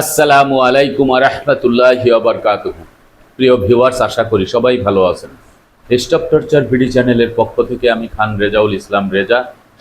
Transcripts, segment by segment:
আসসালামু আলাইকুম রহমতুল্লাহ আবরকাতুহ প্রিয় ভিউয়ার্স, আশা করি সবাই ভালো আছেন। স্টপ টর্চার ভিডি চ্যানেলের পক্ষ থেকে আমি খান রেজাউল ইসলাম রেজা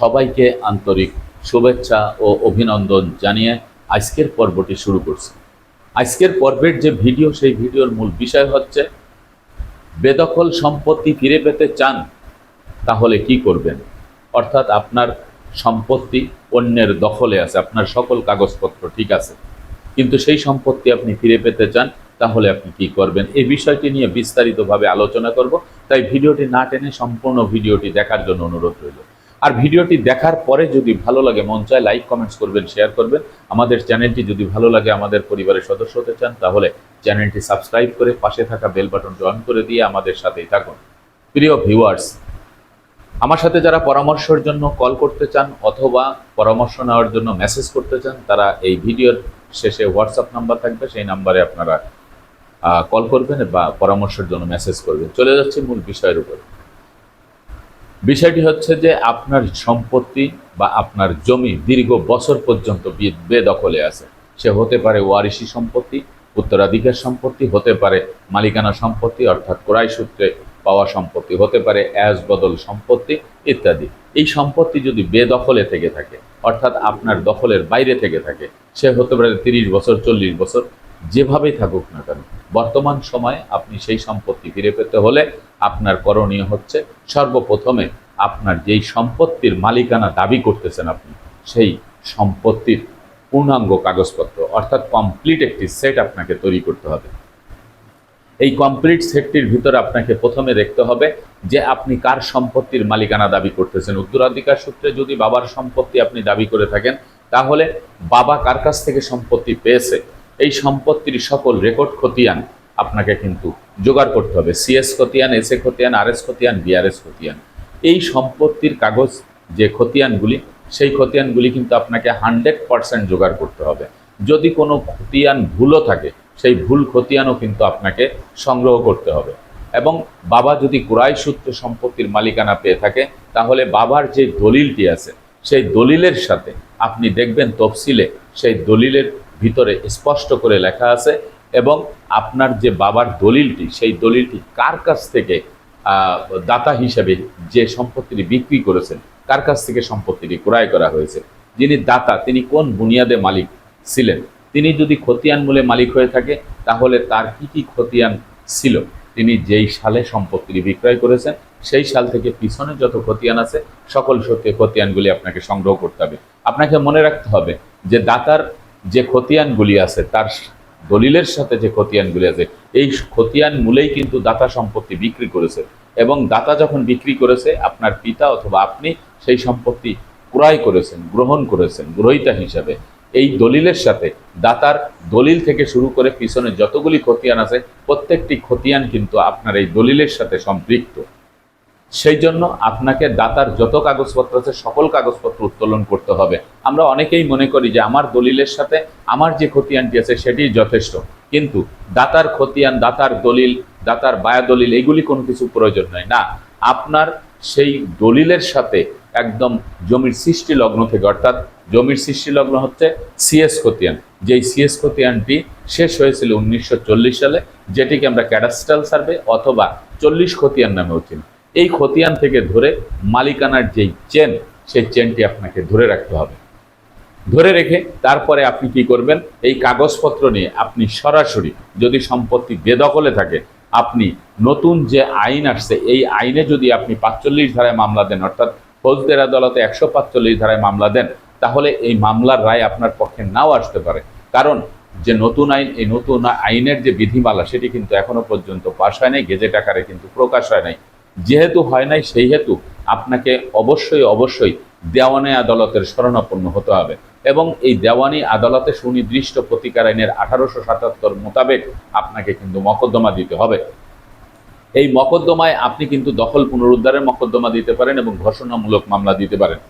সবাইকে আন্তরিক শুভেচ্ছা ও অভিনন্দন জানিয়ে আজকের পর্বটি শুরু করছি। আজকের পর্বের যে ভিডিও, সেই ভিডিওর মূল বিষয় হচ্ছে, বেদখল সম্পত্তি ফিরে পেতে চান, তাহলে কি করবেন? অর্থাৎ আপনার সম্পত্তি অন্যের দখলে আছে, আপনার সকল কাগজপত্র ঠিক আছে। কিন্তু সেই সম্পত্তি আপনি ফিরে পেতে চান, তাহলে আপনি কি করবেন? এই বিষয়টি নিয়ে বিস্তারিতভাবে আলোচনা করব। তাই ভিডিওটি না টেনে সম্পূর্ণ ভিডিওটি দেখার জন্য অনুরোধ রইল। আর ভিডিওটি দেখার পরে যদি ভালো লাগে, মন চায় লাইক, কমেন্টস করবেন, শেয়ার করবেন। আমাদের চ্যানেলটি যদি ভালো লাগে, আমাদের পরিবারের সদস্য হতে চান, তাহলে চ্যানেলটি সাবস্ক্রাইব করে পাশে থাকা বেল বাটনটি অন করে দিয়ে আমাদের সাথেই থাকুন। প্রিয় ভিউয়ার্স আমার সাথে যারা পরামর্শের জন্য কল করতে চান অথবা পরামর্শ নেওয়ার জন্য মেসেজ করতে চান, তারা এই ভিডিওর শেষে হোয়াটসঅ্যাপ নাম্বার থাকবে, সেই নাম্বারে আপনারা কল করবেন বা পরামর্শের জন্য মেসেজ করবেন। চলে যাচ্ছে মূল বিষয়ের উপর। বিষয়টি হচ্ছে যে আপনার সম্পত্তি বা আপনার জমি দীর্ঘ বছর পর্যন্ত বেদখলে আছে। সে হতে পারে ওয়ারিশি সম্পত্তি, উত্তরাধিকার সম্পত্তি, হতে পারে মালিকানা সম্পত্তি, অর্থাৎ ক্রয় সূত্রে পাওয়া সম্পত্তি, হতে পারে অ্যাজ বদল সম্পত্তি ইত্যাদি। এই সম্পত্তি যদি বেদখলে থেকে থাকে, অর্থাৎ আপনার দখলের বাইরে থেকে থাকে, সে হতে পারে তিরিশ বছর, চল্লিশ বছর, যেভাবেই থাকুক না কেন, বর্তমান সময়ে আপনি সেই সম্পত্তি ফিরে পেতে হলে আপনার করণীয় হচ্ছে সর্বপ্রথমে আপনার যেই সম্পত্তির মালিকানা দাবি করতেছেন আপনি, সেই সম্পত্তির পূর্ণাঙ্গ কাগজপত্র, অর্থাৎ কমপ্লিট একটি সেট আপনাকে তৈরি করতে হবে। এই কমপ্লিট সেটটির ভিতরে আপনাকে প্রথমে দেখতে হবে যে আপনি কার সম্পত্তির মালিকানা দাবি করতেছেন। উত্তরাধিকার সূত্রে যদি বাবার সম্পত্তি আপনি দাবি করে থাকেন, তাহলে বাবা কার কাছ থেকে সম্পত্তি পেয়েছে? এই সম্পত্তির সকল রেকর্ড খতিয়ান আপনাকে কিন্তু জোগাড় করতে হবে। সিএস খতিয়ান এস এ খতিয়ান আর এস খতিয়ান বিআরএস খতিয়ান। এই সম্পত্তির কাগজ যে খতিয়ানগুলি, সেই খতিয়ানগুলি কিন্তু আপনাকে হান্ড্রেড পারসেন্ট জোগাড় করতে হবে। যদি কোনো খতিয়ান ভুলও থাকে সেই ভুল খতিয়ানও কিন্তু আপনাকে সংগ্রহ করতে হবে। এবং বাবা যদি ক্রয় সূত্রে সম্পত্তির মালিকানা পেয়ে থাকে, তাহলে বাবার যে দলিলটি আছে, সেই দলিলের সাথে আপনি দেখবেন তফসিলে সেই দলিলের ভিতরে স্পষ্ট করে লেখা আছে এবং আপনার যে বাবার দলিলটি, সেই দলিলটি কার কাছ থেকে দাতা হিসেবে যে সম্পত্তিটি বিক্রি করেছেন, কার কাছ থেকে সম্পত্তিটি ক্রয় করা হয়েছে, যিনি দাতা, তিনি কোন বুনিয়াদে মালিক ছিলেন তিনি যদি খতিয়ান মূলে মালিক হয়ে থাকে, তাহলে তার কি কি খতিয়ান ছিল? তিনি যেই সালে সম্পত্তিটি বিক্রয় করেছেন, সেই সাল থেকে পিছনে যত খতিয়ান আছে, সকল সত্যি খতিয়ানগুলি আপনাকে সংগ্রহ করতে হবে। আপনাকে মনে রাখতে হবে যে দাতার যে খতিয়ানগুলি আছে, তার দলিলের সাথে যে খতিয়ানগুলি আছে, এই খতিয়ান মূলেই কিন্তু দাতা সম্পত্তি বিক্রি করেছে। এবং দাতা যখন বিক্রি করেছে, আপনার পিতা অথবা আপনি সেই সম্পত্তি ক্রয় করেছেন, গ্রহণ করেছেন, গ্রহিতা হিসাবে। এই দলিলের সাথে দাতার দলিল থেকে শুরু করে পিছনে যতগুলি খতিয়ান আছে, প্রত্যেকটি খতিয়ান কিন্তু আপনার এই দলিলের সাথে সম্পৃক্ত। সেই জন্য আপনাকে দাতার যত কাগজপত্র আছে, সকল কাগজপত্র উত্তোলন করতে হবে। আমরা অনেকেই মনে করি যে আমার দলিলের সাথে আমার যে খতিয়ানটি আছে সেটি যথেষ্ট। কিন্তু দাতার খতিয়ান, দাতার দলিল, দাতার বায়া দলিল এগুলি কোনো কিছু প্রয়োজন নয়। না, আপনার সেই দলিলের সাথে একদম জমির সৃষ্টি লগ্ন থেকে, অর্থাৎ জমির সৃষ্টি লগ্ন হচ্ছে সিএস খতিয়ান। যেই সিএস খতিয়ানটি শেষ হয়েছিল উনিশশো চল্লিশ সালে, যেটিকে আমরা ক্যাডাস্ট্রাল সার্ভে অথবা চল্লিশ খতিয়ান নামেও চিনি। এই খতিয়ান থেকে ধরে মালিকানার যেই চেন, সেই চেনটি আপনাকে ধরে রাখতে হবে। ধরে রেখে তারপরে আপনি কি করবেন? এই কাগজপত্র নিয়ে আপনি সরাসরি যদি সম্পত্তি বেদখলে থাকে, আপনি নতুন যে আইন আসছে, এই আইনে যদি আপনি পাঁচচল্লিশ ধারায় মামলা দেন, অর্থাৎ ফৌজদের আদালতে একশো পাঁচচল্লিশ ধারায় মামলা দেন তাহলে এই মামলার রায় আপনার পক্ষে নাও আসতে পারে। কারণ যে নতুন আইন, এই নতুন আইনের যে বিধিমালা, সেটি কিন্তু এখনও পর্যন্ত পাশ হয় নাই, গেজেট আকারে কিন্তু প্রকাশ হয় নাই। যেহেতু হয় নাই, সেই হেতু আপনাকে অবশ্যই অবশ্যই দেওয়ানি আদালতের শরণাপন্ন হতে হবে। এবং এই দেওয়ানি আদালতে সুনির্দিষ্ট প্রতিকার আইনের আঠারোশো সাতাত্তর মোতাবেক আপনাকে কিন্তু মকদ্দমা দিতে হবে। এই মকদ্দমায় আপনি কিন্তু দখল পুনরুদ্ধারের মকদ্দমা দিতে পারেন এবং ঘোষণামূলক মামলা দিতে পারেন।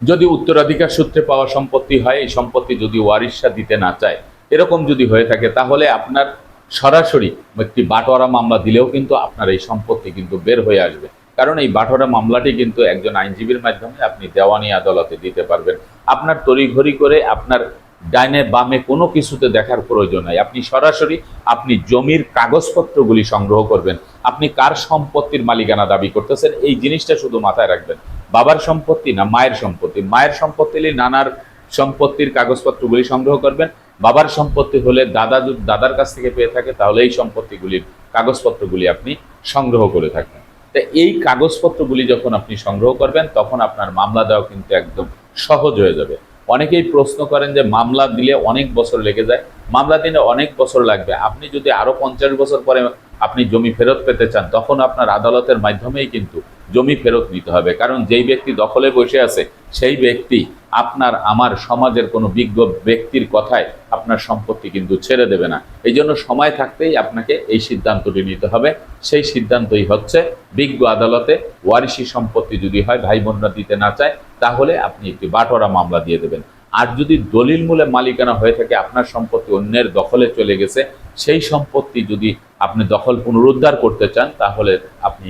যদি উত্তরাধিকার সূত্রে পাওয়া সম্পত্তি হয়, এই সম্পত্তি যদি ওয়ারিশা দিতে না চায়, এরকম যদি হয়ে থাকে, তাহলে আপনার সরাসরি একটি বাটোয়ারা মামলা দিলেও কিন্তু আপনার এই সম্পত্তি কিন্তু বের হয়ে আসবে। কারণ এই বাটোয়ারা মামলাটি কিন্তু একজন আইনজীবীর মাধ্যমে আপনি দেওয়ানি আদালতে দিতে পারবেন। আপনার তড়িঘড়ি করে আপনার ডাইনে বামে কোনো কিছুতে দেখার প্রয়োজন নাই। আপনি সরাসরি আপনি জমির কাগজপত্রগুলি সংগ্রহ করবেন। আপনি কার সম্পত্তির মালিকানা দাবি করতেছেন? এই জিনিসটা শুধু মাথায় রাখবেন। বাবার সম্পত্তি না মায়ের সম্পত্তি? মায়ের সম্পত্তি হলে নানার সম্পত্তির কাগজপত্রগুলি সংগ্রহ করবেন। বাবার সম্পত্তি হলে দাদা দাদার কাছ থেকে পেয়ে থাকে, তাহলে এই সম্পত্তিগুলির কাগজপত্রগুলি আপনি সংগ্রহ করে থাকবেন। তা এই কাগজপত্রগুলি যখন আপনি সংগ্রহ করবেন, তখন আপনার মামলা দেওয়া কিন্তু একদম সহজ হয়ে যাবে। অনেকেই প্রশ্ন করেন যে মামলা দিলে অনেক বছর লেগে যায়। মামলা দিলে অনেক বছর লাগবে। আপনি যদি আরও পঞ্চাশ বছর পরে আপনি জমি ফেরত পেতে চান, তখন আপনার আদালতের মাধ্যমেই কিন্তু জমি ফেরত নিতে হবে। কারণ যেই ব্যক্তি দখলে বসে আছে, সেই ব্যক্তি আপনার, আমার সমাজের কোনো বিজ্ঞ ব্যক্তির কথায় আপনার সম্পত্তি কিন্তু ছেড়ে দেবে না। এই জন্য সময় থাকতেই আপনাকে এই সিদ্ধান্তটি নিতে হবে। সেই সিদ্ধান্তই হচ্ছে, বিজ্ঞ আদালতে ওয়ারিশি সম্পত্তি যদি হয় ভাই বোনরা দিতে না চায়, তাহলে আপনি একটি বাটোয়ারা মামলা দিয়ে দেবেন। আর যদি দলিল মূলে মালিকানা হয়ে থাকে, আপনার সম্পত্তি অন্যের দখলে চলে গেছে, সেই সম্পত্তি যদি আপনি দখল পুনরুদ্ধার করতে চান, তাহলে আপনি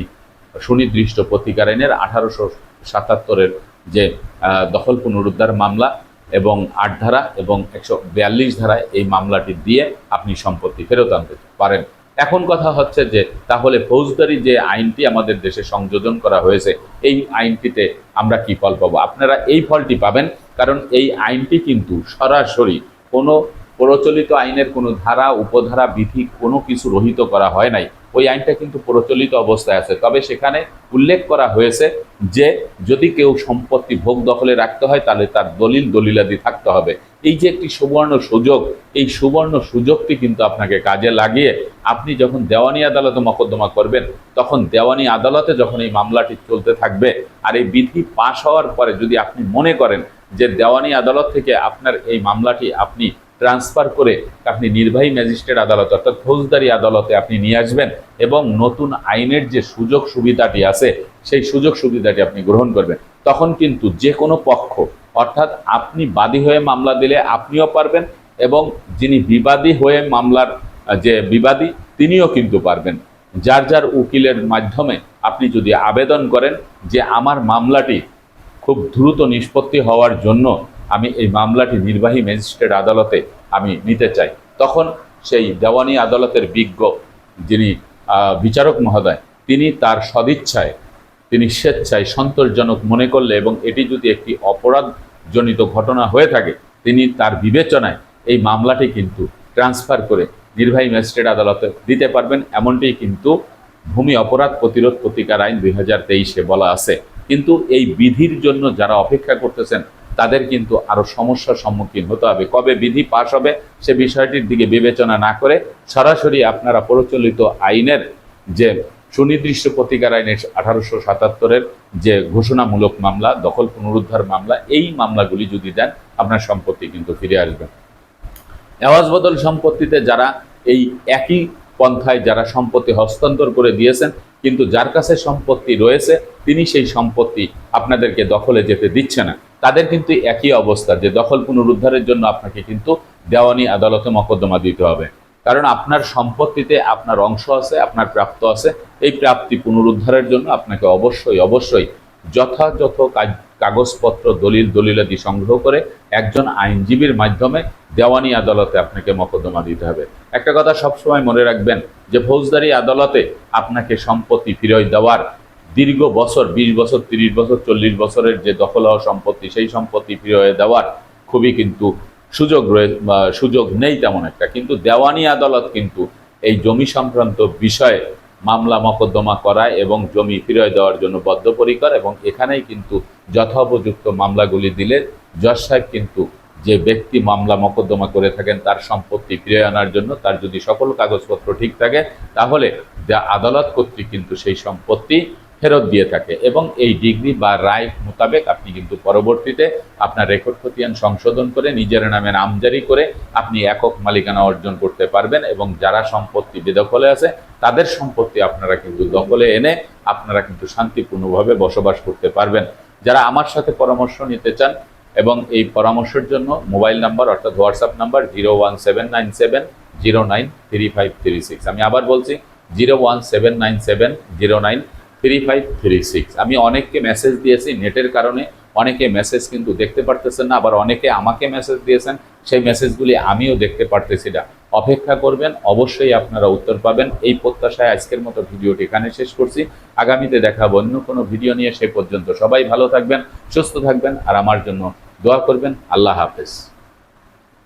সুনির্দিষ্ট প্রতিকার আইনের আঠারোশো সাতাত্তরের যে দখল পুনরুদ্ধার মামলা এবং আট ধারা এবং একশো বিয়াল্লিশ ধারায় এই মামলাটি দিয়ে আপনি সম্পত্তি ফেরত আনতে পারেন। এখন কথা হচ্ছে যে, তাহলে ফৌজদারি যে আইনটি আমাদের দেশে সংযোজন করা হয়েছে, এই আইনটিতে আমরা কি ফল পাবো? আপনারা এই ফলটি পাবেন, কারণ এই আইনটি কিন্তু সরাসরি কোনো প্রচলিত আইনের কোনো ধারা, উপধারা, বিধি কোনো কিছু রহিত করা হয় নাই। ওই আইনটা কিন্তু প্রচলিত অবস্থায় আছে। তবে সেখানে উল্লেখ করা হয়েছে যে, যদি কেউ সম্পত্তি ভোগ দখলে রাখতে হয়, তাহলে তার দলিল দলিলাদি থাকতে হবে। এই যে একটি সুবর্ণ সুযোগ, এই সুবর্ণ সুযোগটি কিন্তু আপনাকে কাজে লাগিয়ে আপনি যখন দেওয়ানি আদালতে মকদ্দমা করবেন, তখন দেওয়ানি আদালতে যখন এই মামলাটি চলতে থাকবে আর এই বিধি পাশ হওয়ার পরে যদি আপনি মনে করেন যে দেওয়ানি আদালত থেকে আপনার এই মামলাটি আপনি ট্রান্সফার করে আপনি নির্বাহী ম্যাজিস্ট্রেট আদালত, অর্থাৎ ফৌজদারি আদালতে আপনি নিয়ে আসবেন এবং নতুন আইনের যে সুযোগ সুবিধাটি আছে, সেই সুযোগ সুবিধাটি আপনি গ্রহণ করবেন। তখন কিন্তু যে কোনো পক্ষ, অর্থাৎ আপনি বাদী হয়ে মামলা দিলে আপনিও পারবেন এবং যিনি বিবাদী হয়ে মামলার যে বিবাদী, তিনিও কিন্তু পারবেন। যার যার উকিলের মাধ্যমে আপনি যদি আবেদন করেন যে আমার মামলাটি খুব দ্রুত নিষ্পত্তি হওয়ার জন্য আমি এই মামলাটি নির্বাহী ম্যাজিস্ট্রেট আদালতে আমি নিতে চাই। তখন সেই দেওয়ানি আদালতের বিজ্ঞ যিনি বিচারক মহোদয়, তিনি তার সদিচ্ছায়, তিনি স্বেচ্ছায় সন্তোষজনক মনে করলে এবং এটি যদি একটি অপরাধজনিত ঘটনা হয়ে থাকে, তিনি তার বিবেচনায় এই মামলাটি কিন্তু ট্রান্সফার করে নির্বাহী ম্যাজিস্ট্রেট আদালতে দিতে পারবেন। এমনটি কিন্তু ভূমি অপরাধ প্রতিরোধ প্রতিকার আইন দুই হাজার তেইশে বলা আছে। কিন্তু এই বিধির জন্য যারা অপেক্ষা করতেছেন তাদের কিন্তু আরও সমস্যার সম্মুখীন হতে হবে। কবে বিধি পাশ হবে সে বিষয়টির দিকে বিবেচনা না করে সরাসরি আপনারা প্রচলিত আইনের যে সুনির্দিষ্ট প্রতিকার আইনের আঠারোশো সাতাত্তরের যে ঘোষণামূলক মামলা, দখল পুনরুদ্ধার মামলা, এই মামলাগুলি যদি দেন আপনার সম্পত্তি কিন্তু ফিরে আসবে। এওয়াজ বদল সম্পত্তিতে যারা এই একই পন্থায় যারা সম্পত্তি হস্তান্তর করে দিয়েছেন, কিন্তু যার কাছে সম্পত্তি রয়েছে, তিনি সেই সম্পত্তি আপনাদেরকে দখলে যেতে দিচ্ছে না। তাদের কিন্তু একই অবস্থা, যে দখল পুনরুদ্ধারের জন্য আপনাকে কিন্তু দেওয়ানি আদালতে মকদ্দমা দিতে হবে। কারণ আপনার সম্পত্তিতে আপনার অংশ আছে, আপনার প্রাপ্ত আছে, এই প্রাপ্তি পুনরুদ্ধারের জন্য আপনাকে অবশ্যই অবশ্যই যথাযথ কাগজপত্র, দলিল, দলিলাদি সংগ্রহ করে একজন আইনজীবীর মাধ্যমে দেওয়ানি আদালতে আপনাকে মকদ্দমা দিতে হবে। একটা কথা সবসময় মনে রাখবেন যে ফৌজদারি আদালতে আপনাকে সম্পত্তি ফিরিয়ে দেওয়ার দীর্ঘ বছর, বিশ বছর, তিরিশ বছর, চল্লিশ বছরের যে দখল হওয়া সম্পত্তি, সেই সম্পত্তি ফিরিয়ে দেওয়ার খুবই কিন্তু সুযোগ রয়ে সুযোগ নেই তেমন একটা। কিন্তু দেওয়ানি আদালত কিন্তু এই জমি সংক্রান্ত বিষয়ে মামলা মকদ্দমা করায় এবং জমি ফিরিয়ে দেওয়ার জন্য বদ্ধপরিকর এবং এখানেই কিন্তু যথোপযুক্ত মামলাগুলি দিলে জজ সাহেব কিন্তু যে ব্যক্তি মামলা মকদ্দমা করে থাকেন, তার সম্পত্তি ফিরে আনার জন্য তার যদি সকল কাগজপত্র ঠিক থাকে, তাহলে দা- আদালত কর্তৃক কিন্তু সেই সম্পত্তি ফেরত দিয়ে থাকে এবং এই ডিগ্রি বা রায় মোতাবেক আপনি কিন্তু পরবর্তীতে আপনার রেকর্ড খতিয়ান সংশোধন করে নিজের নামে নামজারি করে আপনি একক মালিকানা অর্জন করতে পারবেন এবং যারা সম্পত্তি বেদখলে আছে, তাদের সম্পত্তি আপনারা কিন্তু দখলে এনে আপনারা কিন্তু শান্তিপূর্ণভাবে বসবাস করতে পারবেন। যারা আমার সাথে পরামর্শ নিতে চান এবং এই পরামর্শের জন্য মোবাইল নাম্বার অর্থাৎ WhatsApp number zero one seven nine seven zero nine three five three six. আমি আবার বলছি, zero one seven nine seven zero nine three five three six আমি অনেককে মেসেজ দিয়েছি, নেটের কারণে অনেকে মেসেজ কিন্তু দেখতে পারতেছেন না, আবার অনেকে আমাকে মেসেজ দিয়েছেন, সেই মেসেজগুলি আমিও দেখতে পারতেছি না। অপেক্ষা করবেন, অবশ্যই আপনারা উত্তর পাবেন। এই প্রত্যাশায় আজকের মতো ভিডিওটি এখানে শেষ করছি। আগামীতে দেখাবো অন্য কোনো ভিডিও নিয়ে, সে পর্যন্ত সবাই ভালো থাকবেন, সুস্থ থাকবেন, আর আমার জন্য দোয়া করবেন। আল্লাহ হাফেজ।